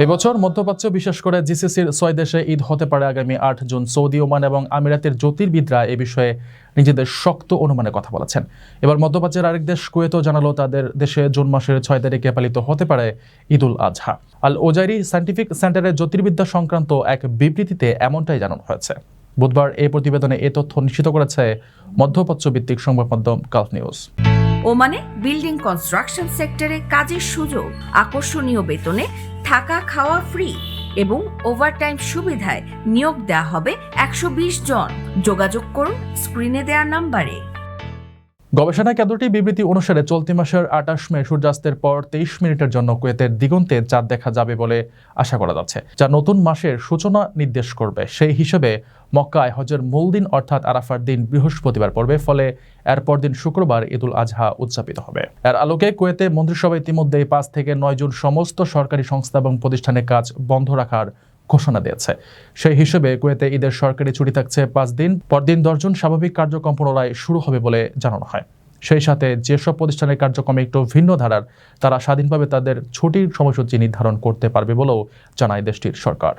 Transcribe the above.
এবছর মধ্যপ্রাচ্য, বিশেষ করে জিসিসির ছয় দেশে ঈদ হতে পারে আগামী আট জুন। সৌদি, ওমান এবং আমিরাতের জ্যোতির্বিদরা এ বিষয়ে নিজেদের শক্ত অনুমানের কথা বলেছেন। এবার মধ্যপ্রাচ্যের আরেক দেশ কুয়েতও জানালো তাদের দেশে জুন মাসের ছয় তারিখে পালিত হতে পারে ঈদুল আজহা। আল ওজাইরি সায়েন্টিফিক সেন্টারের জ্যোতির্বিদ্যা সংক্রান্ত এক বিবৃতিতে এমনটাই জানানো হয়েছে। বুধবার এই প্রতিবেদনে এ তথ্য নিশ্চিত করেছে মধ্যপ্রাচ্য ভিত্তিক সংবাদ মাধ্যম গালফ নিউজ। ওমানে বিল্ডিং কনস্ট্রাকশন সেক্টরে কাজের সুযোগ, আকর্ষণীয় বেতনে থাকা খাওয়া ফ্রি এবং ওভারটাইম সুবিধায় নিয়োগ দেওয়া হবে একশো বিশ জন। যোগাযোগ করুন স্ক্রিনে দেওয়া নাম্বারে। গবেষণা কেন্দ্রটি বিবৃতি অনুসারে চলতি মাসের আটাশ মে সূর্যাস্তের পর তেইশ মিনিটের জন্য কুয়েতের দিগন্তে চাঁদ দেখা যাবে বলে আশা করা যাচ্ছে, যা নতুন মাসের সূচনা নির্দেশ করবে। সেই হিসেবে মক্কায় হজের মূল দিন অর্থাৎ আরাফার দিন বৃহস্পতিবার পড়বে, ফলে এর দিন শুক্রবার ঈদুল আজহা উদযাপিত হবে। এর আলোকে কুয়েতে মন্ত্রিসভা ইতিমধ্যেই পাঁচ থেকে নয় জুন সমস্ত সরকারি সংস্থা এবং প্রতিষ্ঠানের কাজ বন্ধ রাখার ঘোষণা দিয়েছে। সেই হিসেবে কুয়েতে ঈদের সরকারি ছুটি থাকছে পাঁচ দিন, পরদিন দশজন স্বাভাবিক কার্যক্রম পুনরায় শুরু হবে বলে জানানো হয়। সেই সাথে যেসব প্রতিষ্ঠানের কার্যক্রমে একটু ভিন্ন ধারার, তারা স্বাধীনভাবে তাদের ছুটির সময়সূচি নির্ধারণ করতে পারবে বলেও জানায় দেশটির সরকার।